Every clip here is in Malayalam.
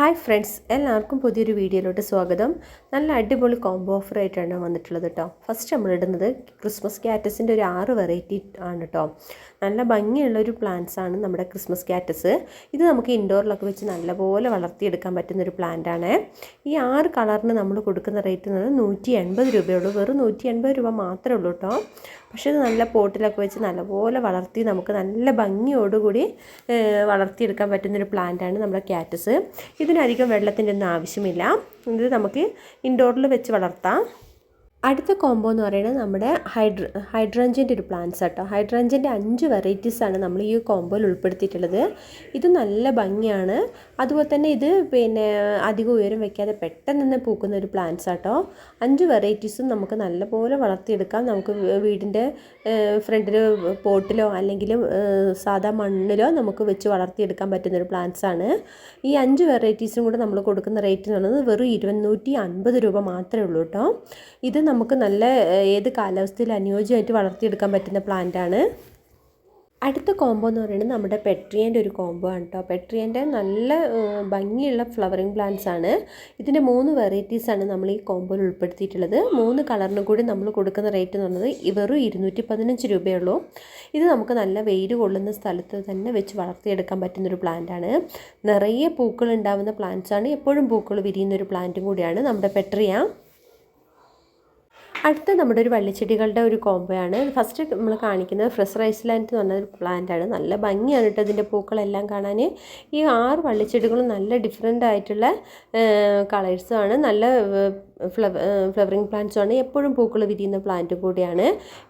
ഹായ് ഫ്രണ്ട്സ് എല്ലാവർക്കും പുതിയൊരു വീഡിയോയിലോട്ട് സ്വാഗതം. നല്ല അടിപൊളി കോംബോ ഓഫർ ആയിട്ടാണ് വന്നിട്ടുള്ളത് കേട്ടോ ഫസ്റ്റ് നമ്മൾ ഇടുന്നത് ക്രിസ്മസ് ക്യാറ്റസിന്റെ ഒരു ആറ് വെറൈറ്റി ആണ് കേട്ടോ നല്ല ഭംഗിയുള്ള ഒരു പ്ലാന്റ്സ് ആണ് നമ്മുടെ ക്രിസ്മസ് ക്യാറ്റസ് ഇത് നമുക്ക് ഇൻഡോറിലൊക്കെ വെച്ച് നല്ലപോലെ വളർത്തിയെടുക്കാൻ പറ്റുന്ന ഒരു പ്ലാന്റ് ആണ്. ഈ ആറ് കളറിന് നമ്മൾ കൊടുക്കുന്ന റേറ്റ് എന്ന് പറഞ്ഞാൽ നൂറ്റി എൺപത് രൂപയുള്ളൂ. വെറും നൂറ്റി എൺപത് രൂപ മാത്രമേ ഉള്ളൂ കേട്ടോ പക്ഷേ ഇത് നല്ല പോട്ടിലൊക്കെ വെച്ച് നല്ലപോലെ വളർത്തി നമുക്ക് നല്ല ഭംഗിയോടുകൂടി വളർത്തിയെടുക്കാൻ പറ്റുന്നൊരു പ്ലാന്റാണ് നമ്മുടെ ക്യാറ്റസ് ഇതിനധികം വെള്ളത്തിന്റെ ഒന്നും ആവശ്യമില്ല. ഇത് നമുക്ക് ഇൻഡോറിൽ വെച്ച് വളർത്താം. അടുത്ത കോംബോ എന്ന് പറയുന്നത് നമ്മുടെ ഹൈഡ്ര ഹൈഡ്രഞ്ചിന്റെ ഒരു പ്ലാന്റ്സ് കേട്ടോ ഹൈഡ്രഞ്ചിന്റെ അഞ്ച് വെറൈറ്റീസാണ് നമ്മൾ ഈ കോംബോയിൽ ഉൾപ്പെടുത്തിയിട്ടുള്ളത്. ഇത് നല്ല ഭംഗിയാണ്. അതുപോലെ തന്നെ ഇത് പിന്നെ അധികം ഉയരം വെക്കാതെ പെട്ടെന്ന് തന്നെ പൂക്കുന്ന ഒരു പ്ലാന്റ്സ് ആട്ടോ. അഞ്ച് വെറൈറ്റീസും നമുക്ക് നല്ലപോലെ വളർത്തിയെടുക്കാം. നമുക്ക് വീടിന്റെ ഫ്രണ്ടിൽ പോട്ടിലോ അല്ലെങ്കിൽ സാധാ മണ്ണിലോ നമുക്ക് വെച്ച് വളർത്തിയെടുക്കാൻ പറ്റുന്ന ഒരു പ്ലാന്റ്സ് ആണ്. ഈ അഞ്ച് വെറൈറ്റീസും കൂടെ നമ്മൾ കൊടുക്കുന്ന റേറ്റ് എന്ന് പറയുന്നത് വെറും ഇരുന്നൂറ്റി അൻപത് രൂപ മാത്രമേ ഉള്ളൂ കേട്ടോ. ഇത് നമുക്ക് നല്ല ഏത് കാലാവസ്ഥയിൽ അനുയോജ്യമായിട്ട് വളർത്തിയെടുക്കാൻ പറ്റുന്ന പ്ലാന്റാണ് അടുത്ത കോംബോ എന്ന് പറയുന്നത് നമ്മുടെ പെട്രിയന്റെ ഒരു കോംബോ ആണ് കേട്ടോ പെട്രിയന്റെ നല്ല ഭംഗിയുള്ള ഫ്ലവറിങ് പ്ലാന്റ്സ് ആണ്. ഇതിന്റെ മൂന്ന് വെറൈറ്റീസാണ് നമ്മൾ ഈ കോംബോയിൽ ഉൾപ്പെടുത്തിയിട്ടുള്ളത്. മൂന്ന് കളറിനും കൂടി നമ്മൾ കൊടുക്കുന്ന റേറ്റ് എന്ന് പറയുന്നത് വെറും ഇരുന്നൂറ്റി പതിനഞ്ച് രൂപയുള്ളൂ. ഇത് നമുക്ക് നല്ല വെയിൽ കൊള്ളുന്ന സ്ഥലത്ത് തന്നെ വെച്ച് വളർത്തിയെടുക്കാൻ പറ്റുന്നൊരു പ്ലാന്റാണ് നിറയെ പൂക്കൾ ഉണ്ടാകുന്ന പ്ലാന്റ്സ് ആണ്. എപ്പോഴും പൂക്കൾ വിരിയുന്ന ഒരു പ്ലാന്റും കൂടിയാണ് നമ്മുടെ പെട്രിയ അടുത്ത നമ്മുടെ ഒരു വള്ളിച്ചെടികളുടെ ഒരു കോംബോയാണ് ഫസ്റ്റ് നമ്മൾ കാണിക്കുന്നത് ഫ്രഷ് ലാൻഡ് എന്ന് പ്ലാന്റ് ആണ്. നല്ല ഭംഗിയാണ് കേട്ടോ ഇതിന്റെ പൂക്കളെല്ലാം കാണാൻ ഈ ആറ് വള്ളിച്ചെടികളും നല്ല ഡിഫറെന്റ് ആയിട്ടുള്ള കളേഴ്സാണ് നല്ല ഫ്ലവറിങ് പ്ലാന്റ്സും ആണ് എപ്പോഴും പൂക്കൾ വിരിയുന്ന പ്ലാന്റ് കൂടിയാണ്.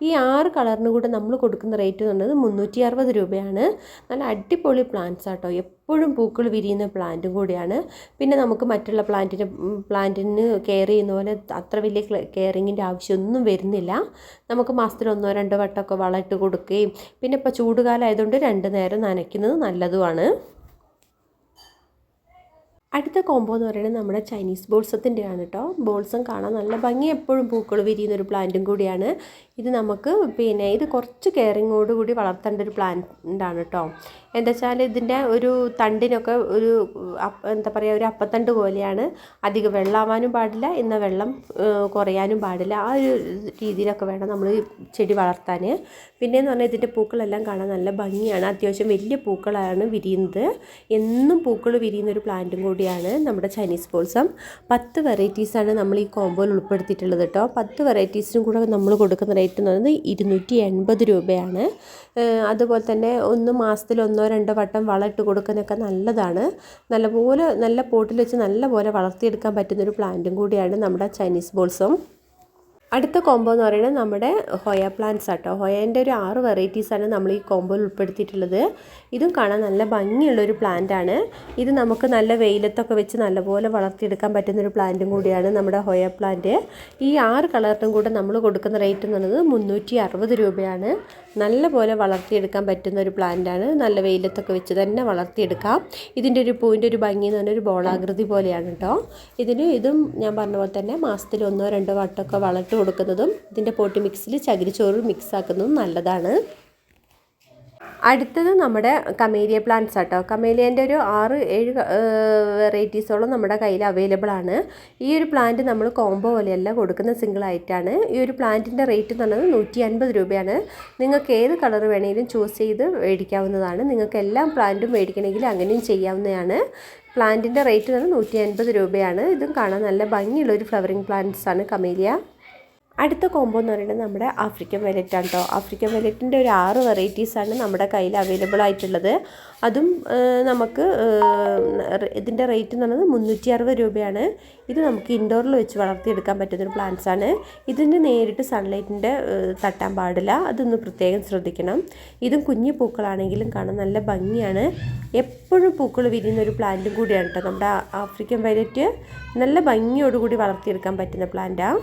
ഈ ആറ് കളറിന് കൂടെ നമ്മൾ കൊടുക്കുന്ന റേറ്റ് എന്ന് പറയുന്നത് മുന്നൂറ്റി അറുപത് രൂപയാണ്. നല്ല അടിപൊളി പ്ലാന്റ്സ് ആട്ടോ. എപ്പോഴും പൂക്കൾ വിരിയുന്ന പ്ലാന്റും കൂടിയാണ്. പിന്നെ നമുക്ക് മറ്റുള്ള പ്ലാന്റിന് പ്ലാന്റിന് കെയർ ചെയ്യുന്ന പോലെ അത്ര വലിയ കെയറിങ്ങിന്റെ ആവശ്യമൊന്നും വരുന്നില്ല. നമുക്ക് മാസത്തിൽ ഒന്നോ രണ്ടോ വട്ടമൊക്കെ വളമിട്ട് കൊടുക്കുകയും പിന്നെ ഇപ്പോൾ ചൂടുകാലമായതുകൊണ്ട് രണ്ട് നേരം നനയ്ക്കുന്നത് നല്ലതുമാണ്. അടുത്ത കോംബോ എന്ന് പറയുന്നത് നമ്മുടെ ചൈനീസ് ബോൾസത്തിന്റെ ആണ് കേട്ടോ ബോൾസം കാണാൻ നല്ല ഭംഗി എപ്പോഴും പൂക്കൾ വിരിയുന്ന ഒരു പ്ലാന്റും കൂടിയാണ്. ഇത് നമുക്ക് പിന്നെ ഇത് കുറച്ച് കെയറിങ്ങോട് കൂടി വളർത്തേണ്ട ഒരു പ്ലാന്റാണ് കേട്ടോ എന്താ വെച്ചാൽ ഇതിന്റെ ഒരു തണ്ടിനൊക്കെ ഒരു എന്താ പറയുക ഒരു അപ്പത്തണ്ട് പോലെയാണ്. അധികം വെള്ളമാവാനും പാടില്ല. എന്നാൽ വെള്ളം കുറയാനും പാടില്ല. ആ ഒരു രീതിയിലൊക്കെ വേണം നമ്മൾ ചെടി വളർത്താൻ. പിന്നെയെന്ന് പറഞ്ഞാൽ ഇതിന്റെ പൂക്കളെല്ലാം കാണാൻ നല്ല ഭംഗിയാണ്. അത്യാവശ്യം വലിയ പൂക്കളാണ് വിരിയുന്നത്. എന്നും പൂക്കൾ വിരിയുന്ന ഒരു പ്ലാന്റും കൂടിയാണ് നമ്മുടെ ചൈനീസ് ബോൾസം പത്ത് വെറൈറ്റീസാണ് നമ്മൾ ഈ കോംബോയിൽ ഉൾപ്പെടുത്തിയിട്ടുള്ളത് കേട്ടോ. പത്ത് വെറൈറ്റീസിനും കൂടെ നമ്മൾ കൊടുക്കുന്ന റേറ്റ് എന്ന് പറയുന്നത് ഇരുന്നൂറ്റി എൺപത് രൂപയാണ് അതുപോലെ തന്നെ ഒന്ന് മാസത്തിൽ ഒന്നോ രണ്ടോ വട്ടം വളമിട്ട് കൊടുക്കുന്നതൊക്കെ നല്ലതാണ്. നല്ലപോലെ നല്ല പോട്ടിൽ വെച്ച് നല്ലപോലെ വളർത്തിയെടുക്കാൻ പറ്റുന്നൊരു പ്ലാന്റും കൂടിയാണ് നമ്മുടെ ചൈനീസ് ബോൾസും അടുത്ത കോംബോ എന്ന് പറയുന്നത് നമ്മുടെ ഹൊയ പ്ലാന്റ്സ് ആട്ടോ. ഹൊയേന്റെ ഒരു ആറ് വെറൈറ്റീസാണ് നമ്മൾ ഈ കോംബോയിൽ ഉൾപ്പെടുത്തിയിട്ടുള്ളത്. ഇതും കാണാൻ നല്ല ഭംഗിയുള്ളൊരു പ്ലാന്റ് ആണ്. ഇത് നമുക്ക് നല്ല വെയിലത്തൊക്കെ വെച്ച് നല്ലപോലെ വളർത്തിയെടുക്കാൻ പറ്റുന്നൊരു പ്ലാന്റും കൂടിയാണ് നമ്മുടെ ഹൊയ പ്ലാന്റ് ഈ ആറ് കളറിനും കൂടെ നമ്മൾ കൊടുക്കുന്ന റേറ്റ് എന്ന് പറയുന്നത് മുന്നൂറ്റി രൂപയാണ്. നല്ല പോലെ വളർത്തിയെടുക്കാൻ പറ്റുന്ന ഒരു പ്ലാന്റാണ് നല്ല വെയിലത്തൊക്കെ വെച്ച് തന്നെ വളർത്തിയെടുക്കാം. ഇതിന്റെ ഒരു പൂവിന്റെ ഒരു ഭംഗി എന്ന് പറഞ്ഞാൽ ഒരു ബോളാകൃതി പോലെയാണ് കേട്ടോ ഇതിന് ഇതും ഞാൻ പറഞ്ഞ പോലെ തന്നെ മാസത്തിൽ ഒന്നോ രണ്ടോ വട്ടമൊക്കെ വളർത്തി കൊടുക്കുന്നതും ഇതിന്റെ പോട്ടി മിക്സിൽ ചകിരിച്ചോറ് മിക്സ് ആക്കുന്നതും നല്ലതാണ്. അടുത്തത് നമ്മുടെ കമേലിയ പ്ലാന്റ്സ് ആട്ടോ. കമേലിയന്റെ ഒരു ആറ് ഏഴ് വെറൈറ്റീസോളം നമ്മുടെ കയ്യിൽ അവൈലബിൾ ആണ്. ഈ ഒരു പ്ലാന്റ് നമ്മൾ കോംബോ പോലെയല്ല കൊടുക്കുന്ന സിംഗിൾ ആയിട്ടാണ് ഈ ഒരു പ്ലാന്റിന്റെ റേറ്റ് എന്ന് പറയുന്നത് നൂറ്റി അൻപത് രൂപയാണ്. നിങ്ങൾക്ക് ഏത് കളർ വേണമെങ്കിലും ചൂസ് ചെയ്ത് മേടിക്കാവുന്നതാണ്. നിങ്ങൾക്ക് എല്ലാ പ്ലാന്റും മേടിക്കണമെങ്കിൽ അങ്ങനെയും ചെയ്യാവുന്നതാണ്. പ്ലാന്റിന്റെ റേറ്റ് എന്ന് പറഞ്ഞാൽ നൂറ്റി അൻപത് രൂപയാണ്. ഇതും കാണാൻ നല്ല ഭംഗിയുള്ള ഒരു ഫ്ലവറിങ് പ്ലാന്റ്സ് ആണ് കമേലിയ. അടുത്ത കോംബോ എന്ന് പറയുന്നത് നമ്മുടെ ആഫ്രിക്കൻ വെലറ്റ് ആണ് കേട്ടോ ആഫ്രിക്കൻ വെലറ്റിന്റെ ഒരു ആറ് വെറൈറ്റീസാണ് നമ്മുടെ കയ്യിൽ അവൈലബിൾ ആയിട്ടുള്ളത്. അതും നമുക്ക് ഇതിന്റെ റേറ്റ് എന്ന് പറയുന്നത് മുന്നൂറ്റി അറുപത് രൂപയാണ്. ഇത് നമുക്ക് ഇൻഡോറിൽ വെച്ച് വളർത്തിയെടുക്കാൻ പറ്റുന്നൊരു പ്ലാന്റ്സ് ആണ്. ഇതിന് നേരിട്ട് സൺലൈറ്റിന്റെ തട്ടാൻ പാടില്ല. അതൊന്ന് പ്രത്യേകം ശ്രദ്ധിക്കണം. ഇതും കുഞ്ഞു പൂക്കളാണെങ്കിലും കാണാൻ നല്ല ഭംഗിയാണ്. എപ്പോഴും പൂക്കൾ വിരിയുന്ന ഒരു പ്ലാന്റും കൂടിയാണ് കേട്ടോ നമ്മുടെ ആഫ്രിക്കൻ വയലറ്റ് നല്ല ഭംഗിയോടുകൂടി വളർത്തിയെടുക്കാൻ പറ്റുന്ന പ്ലാന്റാണ്